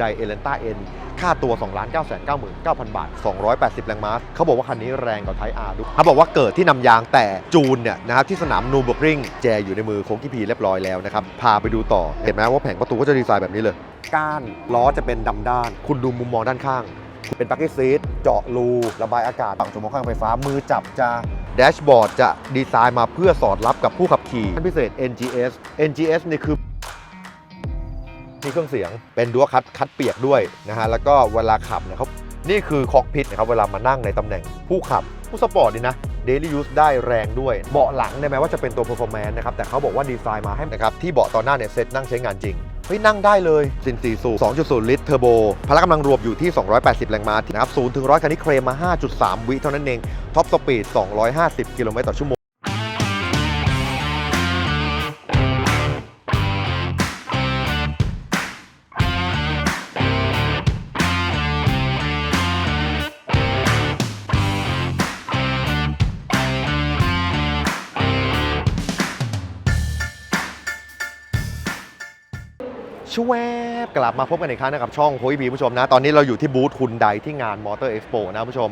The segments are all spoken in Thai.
Hyundai e l a n t a N ค่าตัว 2 9 9 9 9 0 0 บาท 280 แรงม้าเขาบอกว่าคันนี้แรงกว่าไทอาร์ด้วยเขาบอกว่าเกิดที่นำยางแต่จูนเนี่ยนะครับที่สนามนูเบ r ริงแจอยู่ในมือโคงกี้พีเรียบร้อยแล้วนะครับ พาไปดูต่อ เห็นไหมว่าแผงประตูก็จะดีไซน์แบบนี้เลย ก้านล้อจะเป็นดำด้าน คุณดูมุมมองด้านข้าง เป็นปักเก็ตซีทเจาะรูระบายอากาศฝั่งจมองข้างไฟฟ้ามือจับจะแดชบอร์ดจะดีไซน์มาเพื่อสอดรับกับผู้ขับขี่พิเศษ NGS NGS นี่คือ มีเครื่องเสียงเป็นดัวคัดคัดเปียกด้วยนะฮะแล้วก็เวลาขับเนี่ยเขานี่คือคอกพิทนะครับเวลามานั่งในตำแหน่งผู้ขับผู้สปอร์ตนี่นะ Daily Use ได้แรงด้วย เบาะหลังเนี่ยแม้ว่าจะเป็นตัว Performance นะครับ แต่เขาบอกว่าดีไซน์มาให้นะครับ ที่เบาะตอนหน้าเนี่ยเซตนั่งใช้งานจริง เฮ้ย นั่งได้เลยซินซีสู2.0 ลิตรเทอร์โบ พละกำลังรวมอยู่ที่ 280 แรงม้านะครับ0ถึง100คันนี้เคลมมา 5.3 วิเท่านั้นเอง ท็อปสปีด 250 กิโลเมตรต่อชั่วโมง ชวบกลับมาพบกันอีกครั้งนะครับช่องโคยบีผู้ชมนะ ตอนนี้เราอยู่ที่บูธฮุนไดที่งานมอเตอร์เอ็กซ์โปนะผู้ชม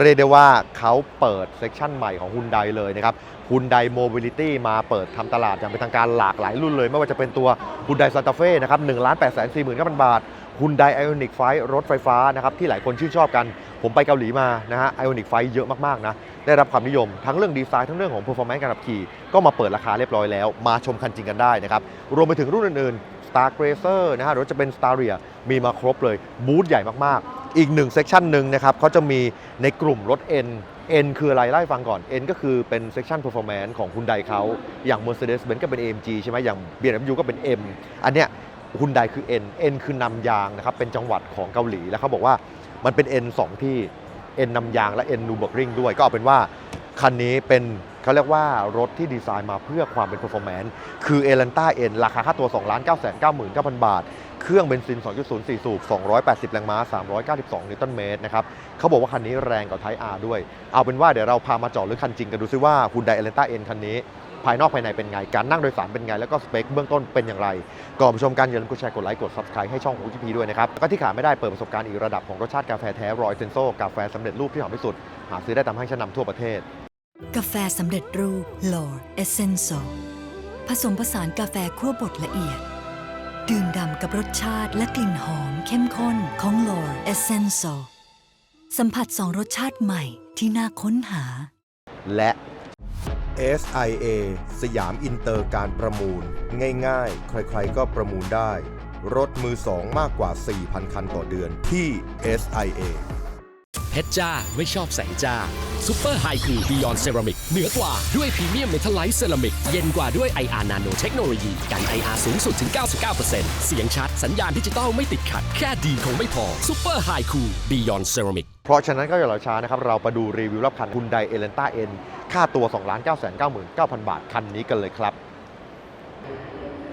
เรียกได้ว่าเขาเปิดเซกชันใหม่ของฮุนไดเลยนะครับฮุนไดโมบิลิตี้มาเปิดทำตลาดอย่างเป็นทางการหลากหลายรุ่นเลย ไม่ว่าจะเป็นตัวฮุนไดซานตาเฟ่นะครับ1 8 4 9 0 0 0บาทฮุนไดไอออนิกไฟรถไฟฟ้านะครับที่หลายคนชื่นชอบกัน ผมไปเกาหลีมานะฮะไอออนิกไฟเยอะมากๆนะ ได้รับความนิยม ทั้งเรื่องดีไซน์ทั้งเรื่องของ performance การขับขี่ ก็มาเปิดราคาเรียบร้อยแล้ว มาชมคันจริงกันได้นะครับ รวมไปถึงรุ่นอื่นๆ Star Grazer นะฮะหรือจะเป็น Staria มีมาครบเลยบูธใหญ่มากๆ อีกหนึ่งเซกชันหนึ่งนะครับเขาจะมีในกลุ่มรถ N N คืออะไรไล่ฟังก่อน N ก็คือเป็นเซกชัน performance ของคุณไดเขาอย่าง Mercedes-Benz ก็เป็น AMG ใช่ไหมอย่าง BMW ก็เป็น M อันเนี้ยคุณไดคือ N N คือนำยางนะครับเป็นจังหวัดของเกาหลีแล้วเขาบอกว่ามันเป็น N สอ เอ็นนำยางและเอ็นูเบิร์กริงด้วย ก็เอาเป็นว่าคันนี้เป็นเขาเรียกว่ารถที่ดีไซน์มาเพื่อความเป็น performance คือ e l a n t a N ราคาค่าตัว 2 9 9 9 0 0 บาท เครื่องเบนซิน 2.0 4 สูบ 280 แรงม้า 392 นิวตันเมตรนะครับเขาบอกว่าคันนี้แรงกว่าไทอาร์ด้วย เอาเป็นว่าเดี๋ยวเราพามาจอดลึกคันจริงกันดูซิว่า Hyundai Elantra N คันนี้ ภายนอกภายในเป็นไง การนั่งโดยสารเป็นไง แล้วก็สเปคเบื้องต้นเป็นอย่างไร ก่อนชมกันอย่าลืมกดแชร์กดไลค์กด subscribe ให้ช่องของจีพีด้วยนะครับแล้วก็ที่ขาดไม่ได้เปิดประสบการณ์อีกระดับของรสชาติกาแฟแท้รอยเซนโซกาแฟสำเร็จรูปที่หอมที่สุด หาซื้อได้ตามห้างชั้นนำทั่วประเทศ กาแฟสำเร็จรูป Lore Essential ผสมผสานกาแฟคั่วบดละเอียด ดื่มด่ำกับรสชาติและกลิ่นหอมเข้มข้นของ Lore Essential สัมผัสสองรสชาติใหม่ที่น่าค้นหา และ SIA สยามอินเตอร์การประมูล ง่ายๆ ใครๆก็ประมูลได้ รถมือสองมากกว่า 4,000 คันต่อเดือนที่ SIA เพชรจ้า ไม่ชอบแสงจ้าซูเปอร์ไฮคูบิยอนเซรามิกเหนือกว่าด้วยพรีเมียมเมทัลไลท์เซรามิก เย็นกว่าด้วย IR Nano เทคโนโลยีกัน IR สูงสุดถึง 99%เสียงชัด สัญญาณดิจิตอลไม่ติดขัด แค่ดีคงไม่พอซูเปอร์ไฮคูบิยอนเซรามิกเพราะฉะนั้นก็อย่ารอช้านะครับ เราไปดูรีวิวรอบคัน Hyundai Elantra N ค่าตัว 2 9 9 9 9 0 บาท คันนี้กันเลยครับ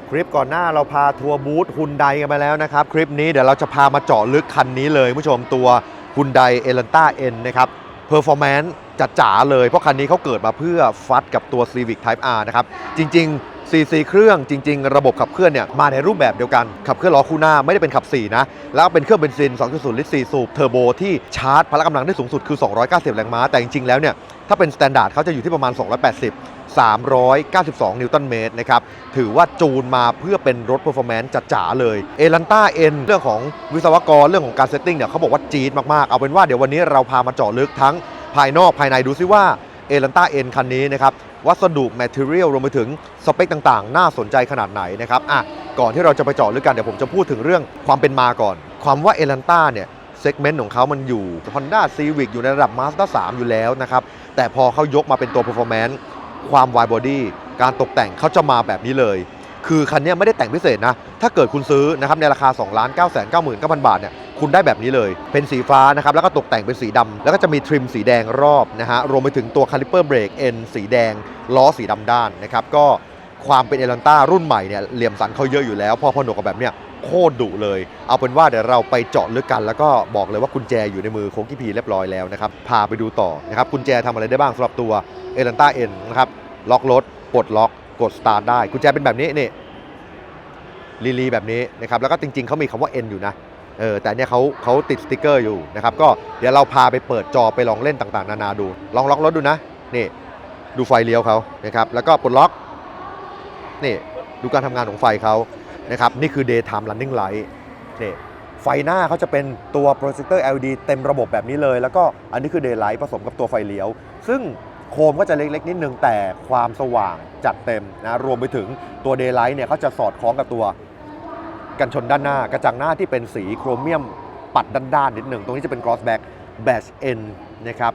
คลิปก่อนหน้าเราพาทัวร์บูธ Hyundai กันมาแล้วนะครับ คลิปนี้เดี๋ยวเราจะพามาเจาะลึกคันนี้เลยผู้ชมตัว Hyundai Elantra N นนะครับ Performance จัดจ๋าเลย เพราะคันนี้เขาเกิดมาเพื่อฟัดกับตัว Civic Type R นะครับ จริง ๆ CC เครื่องจริง ๆ ระบบขับเคลื่อนเนี่ยมาในรูปแบบเดียวกัน ขับเคลื่อนล้อคู่หน้าไม่ได้เป็นขับ 4 นะ แล้วเป็นเครื่องเบนซิน 2.0 ลิตร 4 สูบเทอร์โบที่ชาร์จพละกำลังได้สูงสุดคือ 290 แรงม้า แต่จริง ๆ แล้วเนี่ย ถ้าเป็นสแตนดาร์ดเขาจะอยู่ที่ประมาณ 280 392 นิวตันเมตรนะครับ ถือว่าจูนมาเพื่อเป็นรถ performance จัดจ๋าเลยเอลันต้าเอ็นเรื่องของวิศวกรเรื่องของการเซตติ้งเนี่ยเขาบอกว่าจี๊ดมากๆ เอาเป็นว่าเดี๋ยววันนี้เราพามาเจาะลึกทั้งภายนอกภายในดูซิว่าเอลันต้าเอ็นคันนี้นะครับ วัสดุแมทเทียลรวมไปถึงสเปคต่างๆ น่าสนใจขนาดไหนนะครับอะก่อนที่เราจะไปเจาะลึกกันเดี๋ยวผมจะพูดถึงเรื่องความเป็นมาก่อน ความว่าเอลันต้าเนี่ยเซกเมนต์ของเขามันอยู่ Honda Civic อยู่ในระดับ Mazda 3 อยู่แล้วนะครับแต่พอเขายกมาเป็นตัว performance ความ wide body การตกแต่งเขาจะมาแบบนี้เลย คือคันนี้ไม่ได้แต่งพิเศษนะ ถ้าเกิดคุณซื้อนะครับในราคา 2 9 9 9 0 0 0 บาทเนี่ยคุณได้แบบนี้เลย เป็นสีฟ้านะครับ แล้วก็ตกแต่งเป็นสีดำแล้วก็จะมีทริมสีแดงรอบนะฮะ รวมไปถึงตัวคาลิเปอร์เบรกเอ็นสีแดง ล้อสีดำด้านนะครับ ก็ความเป็นเอลันต้ารุ่นใหม่เนี่ย เหลี่ยมสันเขาเยอะอยู่แล้ว พอผนวกกับแบบเนี้ย โคตรดุเลย เอาเป็นว่าเดี๋ยวเราไปเจาะลึกกัน แล้วก็บอกเลยว่ากุญแจอยู่ในมือโคกี้พีเรียบร้อยแล้วนะครับ พาไปดูต่อนะครับกุญแจทำอะไรได้บ้างสำหรับตัวเอลันต้าเอ็นนะครับล็อกรถปลดล็อกกดสตาร์ทได้กุญแจเป็นแบบนี้นี่ลีลีแบบนี้นะครับแล้วก็จริงๆเขามีคำว่า N อยู่นะเออแต่เนี่ยเขาเขาติดสติกเกอร์อยู่นะครับก็เดี๋ยวเราพาไปเปิดจอไปลองเล่นต่างๆ นานาดู ลองล็อกรถดูนะนี่ดูไฟเลี้ยวเขานะครับแล้วก็ปลดล็อกนี่ดูการทำงานของไฟเขา นะครับนี่คือ daytime running light นี่ไฟหน้าเขาจะเป็นตัวโปรเจคเตอร์ LED เต็มระบบแบบนี้เลย แล้วก็อันนี้คือ daylight ผสมกับตัวไฟเลี้ยว ซึ่งโคมก็จะเล็กๆ นิดนึงแต่ความสว่างจัดเต็มนะรวมไปถึงตัว daylight เนี่ยเขาจะสอดคล้องกับตัวกันชนด้านหน้ากระจังหน้าที่เป็นสีโครเมียมปัดด้านๆนิดหนึ่งตรงนี้จะเป็น cross back badge N นะครับ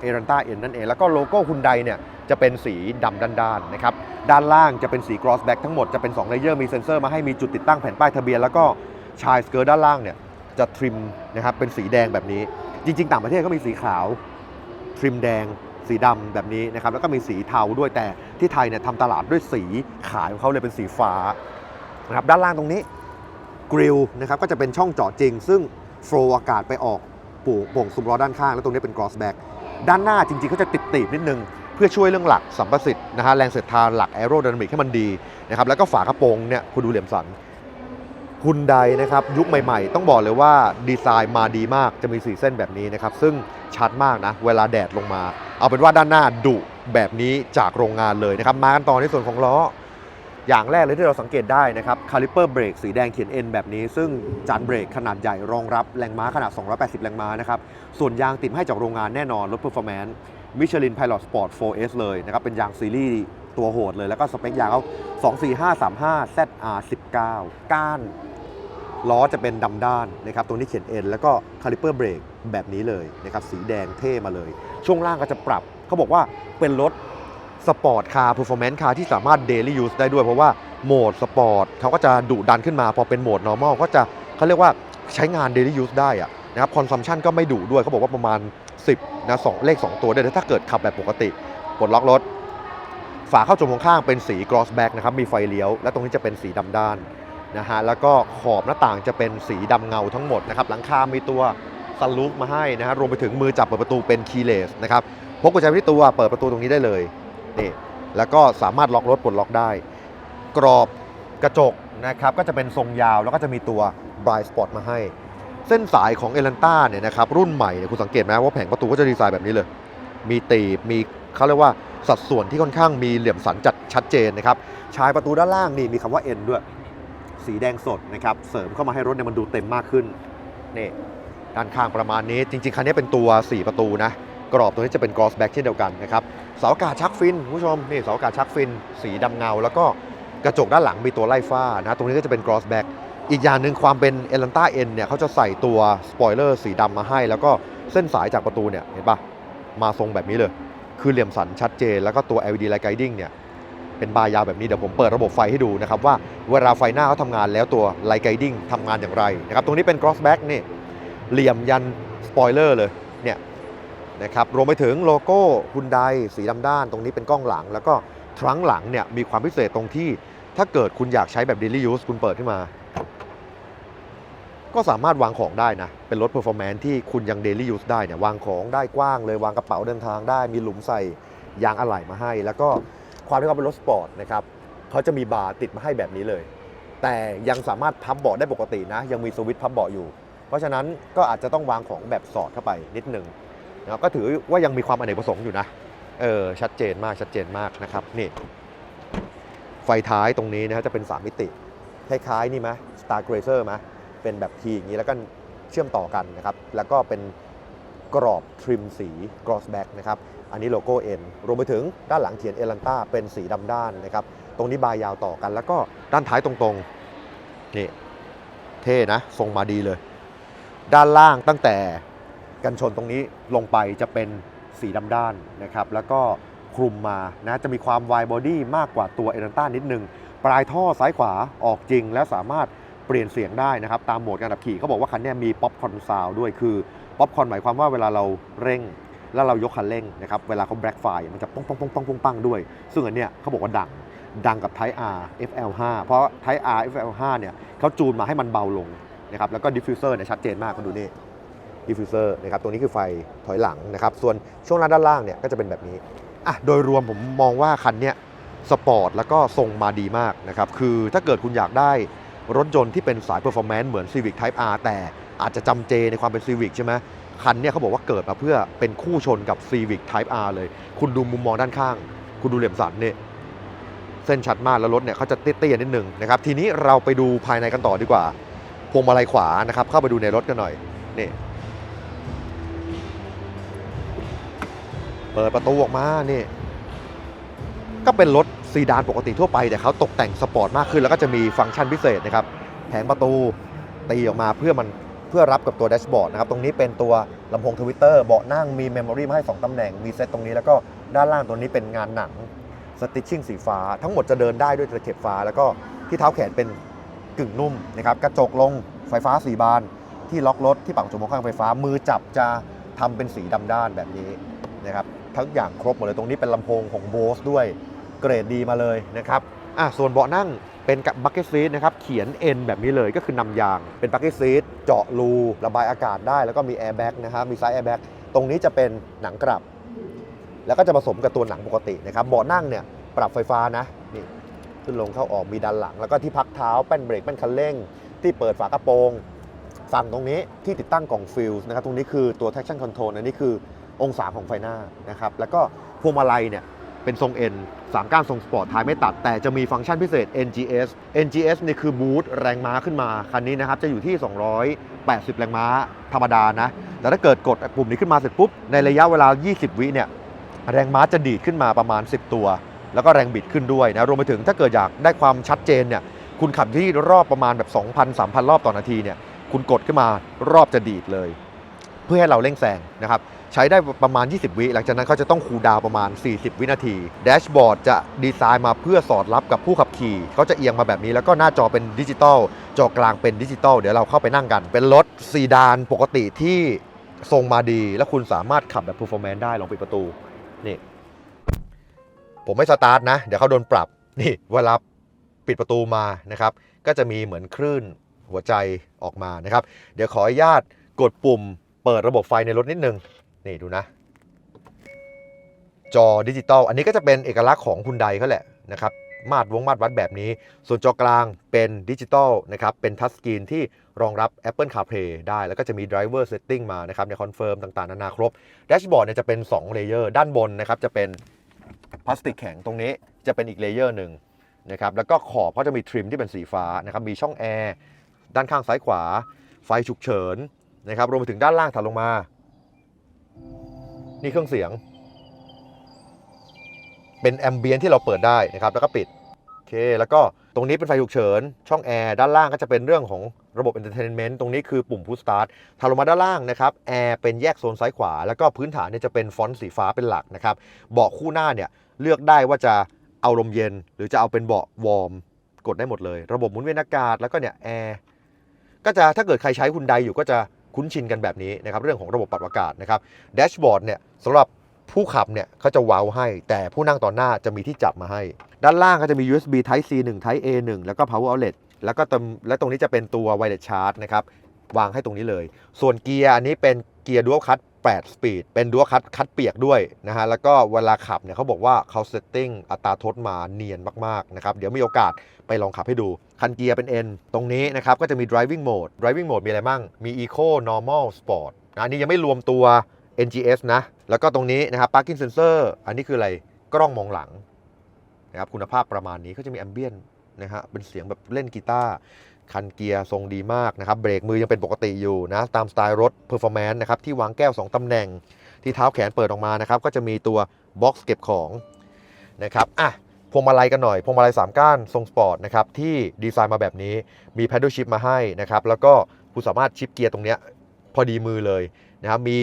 เอรันต้า N นั่นเอง แล้วก็โลโก้ฮุนไดเนี่ย จะเป็นสีดำด้านๆนะครับด้านล่างจะเป็นสี cross back ทั้งหมดจะเป็น2เลเยอร์มีเซ็นเซอร์มาให้มีจุดติดตั้งแผ่นป้ายทะเบียน แล้วก็ชายสเกิร์ตด้านล่างเนี่ยจะทริมนะครับเป็นสีแดงแบบนี้ จริง ๆ ต่างประเทศก็มีสีขาวทริมแดง สีดำแบบนี้นะครับแล้วก็มีสีเทาด้วยแต่ที่ไทยเนี่ยทำตลาดด้วยสีขายของเขาเลยเป็นสีฟ้านะครับด้านล่างตรงนี้กริลนะครับก็จะเป็นช่องเจาะจริง ซึ่งโฟลว์อากาศไปออกปูโป่งซุมล้อด้านข้าง แล้วตรงนี้เป็น cross back ด้านหน้าจริงๆเขาจะติดตีบนิดนึง พื่อช่วยเรื่องหลักสัมประสิทธิ์นะฮะแรงเสียดทานหลักแอโร d y นามิกให้มันดีนะครับแล้วก็ฝากระโปรงเนี่ยคุณดูเหลี่ยมสันฮุนไดนะครับยุคใหม่ๆ ต้องบอกเลยว่าดีไซน์มาดีมากจะมีสีเส้นแบบนี้นะครับ ซึ่งชัดมากนะ เวลาแดดลงมา เอาเป็นว่าด้านหน้าดุแบบนี้จากโรงงานเลยนะครับ มากันต่อในส่วนของล้อ อย่างแรกเลยที่เราสังเกตได้นะครับคาลิเปอร์เบรกสีแดงเขียน N แบบนี้ ซึ่งจานเบรกขนาดใหญ่รองรับแรงม้าขนาด 280 แรงม้านะครับส่วนยางติดให้จากโรงงานแน่นอนรถ Performance Michelin Pilot Sport 4S เลยนะครับ เป็นยางซีรีส์ตัวโหดเลย แล้วก็สเปคยางเขา24535 ZR 19 ก้านล้อจะเป็นดำด้านนะครับตรงนี้เขียน N แล้วก็คาลิเปอร์เบรกแบบนี้เลยนะครับ สีแดงเท่มาเลย ช่วงล่างก็จะปรับ เขาบอกว่าเป็นรถสปอร์ตคาร์ p พ r ร์ฟอร์แมนซ์คาร์ที่สามารถเดลี่ยูสได้ด้วย เพราะว่าโหมดสปอร์ตเขาก็จะดุดันขึ้นมา พอเป็นโหมด normal ก็จะเขาเรียกว่าใช้งานเดลี่ยูสได้อะนะครับคอนซัมชันก็ไม่ดุด้วยเขาบอกว่าประมาณ 10นะสองเลข 2 ตัวได้เลยถ้าเกิดขับแบบปกติปลดล็อกรถ ฝาเข้าจมข้างเป็นสี cross back นะครับมีไฟเลี้ยว และตรงนี้จะเป็นสีดำด้านนะฮะแล้วก็ขอบหน้าต่างจะเป็นสีดำเงาทั้งหมดนะครับหลังคา มีตัวซันลูฟมาให้นะฮะรวมไปถึงมือจับเปิดประตูเป็นคีย์เลสนะครับพกกุญแจไว้ที่ตัวเปิดประตูตรงนี้ได้เลยนี่แล้วก็สามารถล็อกรถปลดล็อกได้ กรอบกระจกนะครับก็จะเป็นทรงยาวแล้วก็จะมีตัว Bright Spot มาให้ เส้นสายของเอ a นต้าเนี่ยนะครับรุ่นใหม่เนี่ยคุณสังเกตไหมว่าแผงประตูก็จะดีไซน์แบบนี้เลย มีตีบมีเขาเรียกว่าสัดส่วนที่ค่อนข้างมีเหลี่ยมสันจัดชัดเจนนะครับชายประตูด้านล่างนี่มีคำว่า N ด้วย สีแดงสดนะครับเสริมเข้ามาให้รถเนี่ยมันดูเต็มมากขึ้นนี่ด้านข้างประมาณนี้ จริง ๆ คันนี้เป็นตัว 4 ประตูนะ กรอบตัวนี้จะเป็น cross back เช่นเดียวกันนะครับเสาอากาศชักฟินคุณผู้ชมนี่เสาอากาศชักฟิน สีดำเงา แล้วก็กระจกด้านหลังมีตัวไล่ฟ้านะตรงนี้ก็จะเป็น cross back อีก อีกอย่างหนึ่งความเป็น e l a n t a N เอ็นเนี่ยเขาจะใส่ตัวสปอยเลอร์สีดำมาให้ แล้วก็เส้นสายจากประตูเนี่ยเห็นปะมาทรงแบบนี้เลย คือเหลี่ยมสันชัดเจน แล้วก็ตัว LED light guiding เนี่ยเป็นบาร์ยาวแบบนี้เดี๋ยวผมเปิดระบบไฟให้ดูนะครับว่าเวลาไฟหน้าเขาทำงานแล้วตัว light guiding ทำงานอย่างไรนะครับตรงนี้เป็น cross back นี่เหลี่ยมยันสปอยเลอร์เลยเนี่ยนะครับรวมไปถึงโลโก้ฮุนไดสีดำด้าน ตรงนี้เป็นกล้องหลัง แล้วก็ทรังหลังเนี่ยมีความพิเศษตรงที่ถ้าเกิดคุณอยากใช้แบบ daily use คุณเปิดขึ้นมา ก็สามารถวางของได้นะ เป็นรถ performance ที่คุณยัง daily use ได้เนี่ยวางของได้กว้างเลยวางกระเป๋าเดินทางได้ มีหลุมใส่ยางอะไหล่มาให้ แล้วก็ความที่เขาเป็นรถสปอร์ตนะครับเขาจะมีบาร์ติดมาให้แบบนี้เลย แต่ยังสามารถพับเบาะได้ปกตินะ ยังมีสวิตช์พับเบาะอยู่ เพราะฉะนั้นก็อาจจะต้องวางของแบบสอดเข้าไปนิดนึงนะครับก็ถือว่ายังมีความอเนกประสงค์อยู่นะเออชัดเจนมากชัดเจนมากนะครับนี่ไฟท้ายตรงนี้นะฮะจะเป็น 3 มิติคล้ายๆนี่ไหม Star Grazer ไหม เป็นแบบทีอย่างนี้แล้วก็เชื่อมต่อกันนะครับ แล้วก็เป็นกรอบทริมสี cross back นะครับ อันนี้โลโก้ N รวมไปถึงด้านหลังเขียนเอลันต้าเป็นสีดำด้านนะครับ ตรงนี้บายยาวต่อกัน แล้วก็ด้านท้ายตรงๆ นี่เท่นะ ทรงมาดีเลย ด้านล่างตั้งแต่กันชนตรงนี้ลงไปจะเป็นสีดำด้านนะครับ แล้วก็คลุมมานะจะมีความวายบอดี้มากกว่าตัวเอลันต้านิดนึง ปลายท่อซ้ายขวาออกจริงและสามารถ เปลี่ยนเสียงได้นะครับ ตามโหมดการขับขี่เขาบอกว่าคันนี้มีป๊อปคอนซาวด้วยคือป๊อปคอนหมายความว่าเวลาเราเร่ง แล้วเรายกคันเร่งนะครับเวลาเขาแบล็กไฟมันจะป้องป้องป้องป้องป้องปังด้วย ซึ่งอันเนี้ยเขาบอกว่าดังดังกับ Type R FL5 เพราะ Type R FL5 เนี่ยเขาจูนมาให้มันเบาลงนะครับแล้วก็ดิฟฟิวเซอร์เนี่ยชัดเจนมากคุณดูนี่ดิฟฟิวเซอร์นะครับตัวนี้คือไฟถอยหลังนะครับส่วนช่วงล่างด้านล่างเนี่ยก็จะเป็นแบบนี้อะโดยรวมผมมองว่าคันเนี้ยสปอร์ตแล้วก็ทรงมาดีมากนะครับคือถ้าเกิดคุณอยากได้ รถยนต์ที่เป็นสาย performance เหมือน Civic Type R แต่อาจจะจำเจในความเป็น Civic ใช่ไหมคันเนี่ยเขาบอกว่าเกิดมาเพื่อเป็นคู่ชนกับ Civic Type R เลย คุณดูมุมมองด้านข้าง คุณดูเหลี่ยมสันเนี่ยเส้นชัดมากแล้วรถเนี่ยเขาจะเตี้ยๆนิดนึงนะครับทีนี้เราไปดูภายในกันต่อดีกว่าพวงมาลัยขวานะครับเข้าไปดูในรถกันหน่อยนี่เปิดประตูออกมานี่ก็เป็นรถ ซีดานปกติทั่วไปแต่เขาตกแต่งสปอร์ตมากขึ้น แล้วก็จะมีฟังก์ชันพิเศษนะครับแผงประตูตีออกมาเพื่อมันเพื่อรับกับตัวแดชบอร์ดนะครับตรงนี้เป็นตัวลำโพงทวิตเตอร์เบาะนั่งมีเมมโมรีมาให้2ตำแหน่งมีเซตตรงนี้แล้วก็ด้านล่างตัวนี้เป็นงานหนังสติชชิ่งสีฟ้า ทั้งหมดจะเดินได้ด้วยตะเข็บฟ้า แล้วก็ที่เท้าแขนเป็นกึ่งนุ่มนะครับกระจกลงไฟฟ้าสีบาน ที่ล็อกรถที่ปังจุมข้างไฟฟ้า มือจับจะทำเป็นสีดำด้านแบบนี้นะครับทั้งอย่างครบหมดเลยตรงนี้เป็นลำโพงของโบสด้วย เกรดดีมาเลยนะครับอะส่วนเบาะนั่งเป็นกับบักเก็ตซีทนะครับเขียน N แบบนี้เลยก็คือนำยาง เป็นบักเก็ตซีทเจาะรูระบายอากาศได้ แล้วก็มีแอร์แบ็กนะครับมีไซส์แอร์แบ็กตรงนี้จะเป็นหนังกลับ แล้วก็จะผสมกับตัวหนังปกตินะครับเบาะนั่งเนี่ยปรับไฟฟ้านะนี่ขึ้นลงเข้าออกมีด้านหลัง แล้วก็ที่พักเท้าแป้นเบรกแป้นคันเร่ง ที่เปิดฝากระโปรงฝั่งตรงนี้ที่ติดตั้งกล่องฟิลส์นะครับตรงนี้คือตัว traction control อันนี้คือองศาของไฟหน้านะครับแล้วก็พวงมาลัยเนี่ย เป็นทรง N สามก้านทรงสปอร์ตท้ายไม่ตัด แต่จะมีฟังก์ชันพิเศษ NGS NGS นี่คือบูตแรงม้าขึ้นมา คันนี้นะครับจะอยู่ที่ 280 แรงม้าธรรมดานะ แต่ถ้าเกิดกดปุ่มนี้ขึ้นมาเสร็จปุ๊บ ในระยะเวลา 20 วิเนี่ยแรงม้าจะดีดขึ้นมาประมาณ 10 ตัว แล้วก็แรงบิดขึ้นด้วยนะ รวมไปถึงถ้าเกิดอยากได้ความชัดเจนเนี่ยคุณขับที่รอบประมาณแบบ 2,000-3,000 รอบต่อนาทีเนี่ยคุณกดขึ้นมารอบจะดีดเลย เพื่อให้เราเร่งแซงนะครับ ใช้ได้ประมาณ 20 วิหลังจากนั้นเขาจะต้องคูลดาวประมาณ 40 วินาทีแดชบอร์ดจะดีไซน์มาเพื่อสอดรับกับผู้ขับขี่เขาจะเอียงมาแบบนี้แล้วก็หน้าจอเป็นดิจิตอลจอกลางเป็นดิจิตอลเดี๋ยวเราเข้าไปนั่งกัน เป็นรถซีดานปกติที่ทรงมาดี และคุณสามารถขับแบบ performance ได้ลองปิดประตูนี่ผมไม่สตาร์ทนะ เดี๋ยวเขาโดนปรับนี่เวลาปิดประตูมานะครับ ก็จะมีเหมือนคลื่นหัวใจออกมานะครับ เดี๋ยวขออนุญาตกดปุ่มเปิดระบบไฟในรถนิดนึง นี่ดูนะ จอดิจิตอลอันนี้ก็จะเป็นเอกลักษณ์ของคุณไดเขาแหละนะครับมาดวงมาดวัดแบบนี้ ส่วนจอกลางเป็นดิจิตอลนะครับเป็นทัชสกรีนที่รองรับ Apple CarPlay ได้ แล้วก็จะมี Driver Setting มานะครับในคอนเฟิร์มต่างๆ นานาครบแดชบอร์ดเนี่ยจะเป็น2เลเยอร์ด้านบนนะครับจะเป็นพลาสติกแข็งตรงนี้จะเป็นอีกเลเยอร์หนึ่งนะครับแล้วก็ขอบเขาจะมีทริมที่เป็นสีฟ้านะครับมีช่องแอร์ด้านข้างซ้ายขวา ไฟฉุกเฉินนะครับรวมไปถึงด้านล่างถัดลงมา นี่เครื่องเสียง เป็นแอมเบียนที่เราเปิดได้นะครับแล้วก็ปิดโอเคแล้วก็ตรงนี้เป็นไฟฉุกเฉิน ช่องแอร์ด้านล่างก็จะเป็นเรื่องของระบบ Entertainment ตรงนี้คือปุ่ม Push Start ถัดลงมาด้านล่างนะครับแอร์เป็นแยกโซนซ้ายขวา แล้วก็พื้นฐานเนี่ยจะเป็นฟอนต์สีฟ้าเป็นหลักนะครับเบาะคู่หน้าเนี่ยเลือกได้ว่าจะเอาลมเย็น หรือจะเอาเป็นเบาะวอร์มกดได้หมดเลย ระบบหมุนเวียนอากาศแล้วก็เนี่ยแอร์ก็จะถ้าเกิดใครใช้คุณไดอยู่ก็จะ คุ้นชินกันแบบนี้นะครับเรื่องของระบบปรับอากาศนะครับแดชบอร์ดเนี่ยสำหรับผู้ขับเนี่ยเขาจะว้าให้ แต่ผู้นั่งตอนหน้าจะมีที่จับมาให้ ด้านล่างก็จะมี USB Type C 1 Type A 1แล้วก็ Power Outlet แล้วก็ตรงและตรงนี้จะเป็นตัว Wireless Charge นะครับวางให้ตรงนี้เลย ส่วนเกียร์อันนี้เป็นเกียร์ Dual Clutch 8 Speed เป็น Dual Clutch คัดเปียกด้วยนะฮะ แล้วก็เวลาขับเนี่ยเขาบอกว่าเขาเซตติ้งอัตราทดมาเนียนมากๆนะครับ เดี๋ยวมีโอกาสไปลองขับให้ดู คันเกียร์เป็น N ตรงนี้นะครับ ก็จะมี driving mode driving mode มีอะไรบ้าง มี eco normal sport นะอันนี้ยังไม่รวมตัว NGS นะ แล้วก็ตรงนี้นะครับ parking sensor อันนี้คืออะไร กล้องมองหลังนะครับ คุณภาพประมาณนี้ก็จะมี ambient นะฮะเป็นเสียงแบบเล่นกีตาร์คันเกียร์ทรงดีมากนะครับเบรกมือยังเป็นปกติอยู่นะตามสไตล์รถ Performance นะครับที่วางแก้ว 2ตำแหน่งที่เท้าแขนเปิดออกมานะครับก็จะมีตัวบ็อกซ์เก็บของนะครับอะพวงมาลัยกันหน่อยพวงมาลัย 3 ก้านทรงสปอร์ตนะครับที่ดีไซน์มาแบบนี้มี paddle shift มาให้นะครับแล้วก็คุณสามารถชิปเกียร์ตรงเนี้ยพอดีมือเลยนะครับมี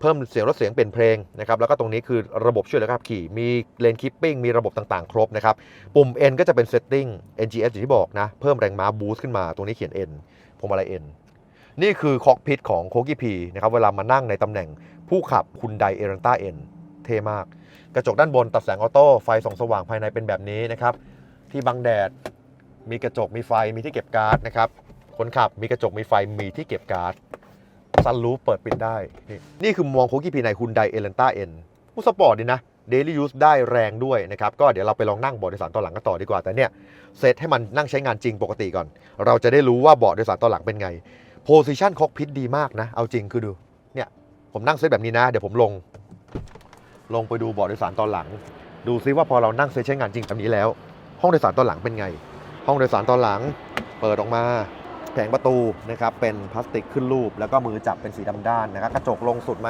เพิ่มเสียงลดเสียงเป็นเพลงนะครับแล้วก็ตรงนี้คือระบบช่วยเหลือการขับขี่ มีเลนคิปปิ้งมีระบบต่างๆ ครบนะครับ ปุ่ม N ก็จะเป็น setting NGS อย่างที่บอกนะ เพิ่มแรงม้าบูสต์ขึ้นมา ตรงนี้เขียน N พวงมาลัย N นี่คือคอกพิทของโคกิพีนะครับเวลามานั่งในตำแหน่งผู้ขับคุณไดเอรันต้า N เท่มาก กระจกด้านบนตัดแสงออโต้ไฟส่องสว่างภายในเป็นแบบนี้นะครับ ที่บังแดด มีกระจกมีไฟมีที่เก็บการ์ดนะครับคนขับมีกระจกมีไฟมีที่เก็บการ์ด ซันรูฟเปิดปิดได้ นี่นี่คือมองโคกิพีในคุณไดเอรันต้า N ผู้สปอร์ตดีนะ daily use ได้แรงด้วยนะครับ ก็เดี๋ยวเราไปลองนั่งเบาะโดยสารตอนหลังกันต่อดีกว่า แต่เนี่ยเซตให้มันนั่งใช้งานจริงปกติก่อน เราจะได้รู้ว่าเบาะโดยสารตอนหลังเป็นไง position cockpit ดีมากนะ เอาจริงคือดูเนี่ยผมนั่งเซตแบบนี้นะ เดี๋ยวผมลง ลงไปดูเบาะโดยสารตอนหลัง ดูซิว่าพอเรานั่งเซตใช้งานจริงแบบนี้แล้ว ห้องโดยสารตอนหลังเป็นไง ห้องโดยสารตอนหลัง เปิดออกมา แผงประตูนะครับเป็นพลาสติกขึ้นรูป แล้วก็มือจับเป็นสีดำด้านนะครับกระจกลงสุดไหม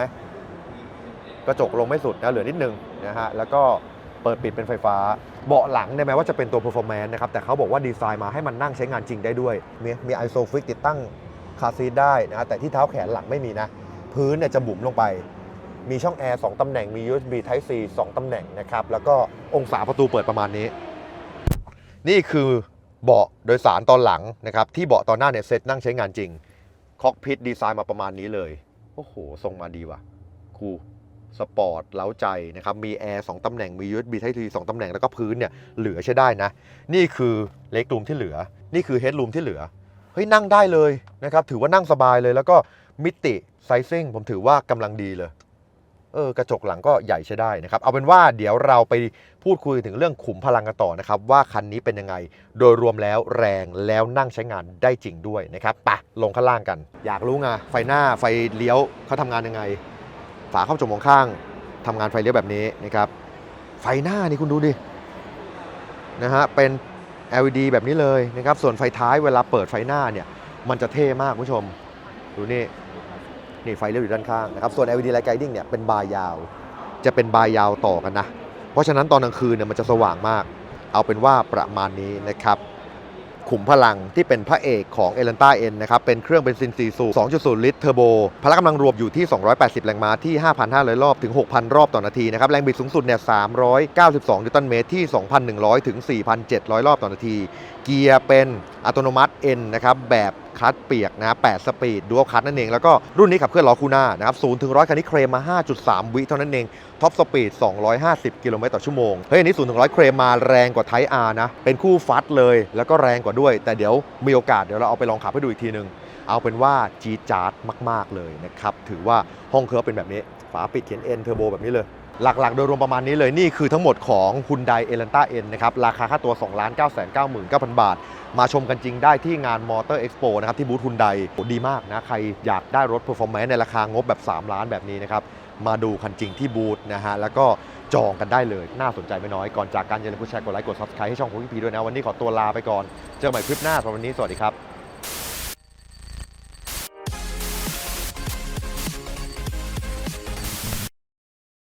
กระจกลงไม่สุดนะเหลือนิดนึงนะฮะแล้วก็เปิดปิดเป็นไฟฟ้า เบาะหลังเนี่ยแม้ว่าจะเป็นตัว performance นะครับแต่เขาบอกว่าดีไซน์มาให้มันนั่งใช้งานจริงได้ด้วย มีมีไอโซฟิกติดตั้งคาซีทได้นะฮะแต่ที่เท้าแขนหลังไม่มีนะ พื้นเนี่ยจะบุ๋มลงไป มีช่องแอร์2ตำแหน่งมี USB Type C 2ตำแหน่งนะครับแล้วก็องศาประตูเปิดประมาณนี้ นี่คือ เบาะโดยสารตอนหลังนะครับที่เบาะตอนหน้าเนี่ยเซตนั่งใช้งานจริงคอกพิทดีไซน์มาประมาณนี้เลย โอ้โห ทรงมาดีว่ะคูสปอร์ตเล้าใจนะครับ มีแอร์2ตำแหน่ง มี USB Type C 2ตำแหน่ง แล้วก็พื้นเนี่ย เหลือใช้ได้นะ นี่คือเล็กรูมที่เหลือ นี่คือเฮดรูมที่เหลือ เฮ้ย นั่งได้เลยนะครับ ถือว่านั่งสบายเลย แล้วก็มิติไซซิ่งผมถือว่ากำลังดีเลย เออกระจกหลังก็ใหญ่ใช้ได้นะครับ เอาเป็นว่าเดี๋ยวเราไปพูดคุยถึงเรื่องขุมพลังกันต่อนะครับ ว่าคันนี้เป็นยังไง โดยรวมแล้วแรงแล้วนั่งใช้งานได้จริงด้วยนะครับปะลงข้างล่างกัน อยากรู้ไงไฟหน้าไฟเลี้ยวเขาทำงานยังไง ฝาเข้าจมองข้างทำงานไฟเลี้ยวแบบนี้นะครับ ไฟหน้านี่คุณดูดินะฮะเป็น LED แบบนี้เลยนะครับ ส่วนไฟท้ายเวลาเปิดไฟหน้าเนี่ย มันจะเท่มากคุณผู้ชม ดูนี่ นี่ไฟเลี้ยวอยู่ด้านข้างนะครับ ส่วน LED Light Guiding เนี่ยเป็นบาร์ยาว จะเป็นบาร์ยาวต่อกันนะ เพราะฉะนั้นตอนกลางคืนเนี่ยมันจะสว่างมาก เอาเป็นว่าประมาณนี้นะครับ ขุมพลังที่เป็นพระเอกของ e l a n t a N นะครับ เป็นเครื่องเบนซิน4สูบ2.0 ลิตรเทอร์โบ พละกำลังรวมอยู่ที่ 280 แรงม้าที่ 5,500 รอบถึง 6,000 รอบต่อนาทีนะครับ แรงบิดสูงสุดเนี่ย 392 นิวตันเมตรที่ 2,100 ถึง 4,700 รอบต่อนาที เกียร์เป็นอัตโนมัติ N นะครับแบบ คัตเปียกนะ8สปีดดูอัลคัตนั่นเอง แล้วก็รุ่นนี้ขับเคลื่อนล้อคู่หน้านะครับ0ถึง100คันนี้เคลมมา 5.3 วิเท่านั้นเองท็อปสปีด 250 กิโลเมตรต่อชั่วโมง เฮ้ย อันนี้0ถึง100 เคลมมาแรงกว่าไทอาร์นะ เป็นคู่ฟัดเลย แล้วก็แรงกว่าด้วย แต่เดี๋ยวมีโอกาสเดี๋ยวเราเอาไปลองขับให้ดูอีกทีนึง เอาเป็นว่าจีจาร์ดมาก ๆ เลยนะครับ ถือว่าห้องเครือเป็นแบบนี้ ฝาปิดเขียน N เทอร์โบแบบนี้เลย หลัก ๆ โดยรวมประมาณนี้เลย นี่คือทั้งหมดของ Hyundai Elantra N นะครับ ราคาค่าตัว 2 9 9 9 9 0 0 บาท มาชมกันจริงได้ที่งาน Motor Expo นะครับ ที่บูธ Hyundai ดีมากนะ ใครอยากได้รถ Performance ในราคางบแบบ 3 ล้านแบบนี้นะครับ มาดูคันจริงที่บูธนะฮะ แล้วก็จองกันได้เลย น่าสนใจไม่น้อย ก่อนจากการอย่าลืมกดแชร์ กดไลค์ กด Subscribe ให้ช่องของพี่พีด้วยนะ วันนี้ขอตัวลาไปก่อน เจอกันใหม่คลิปหน้าสำหรับวันนี้ สวัสดีครับ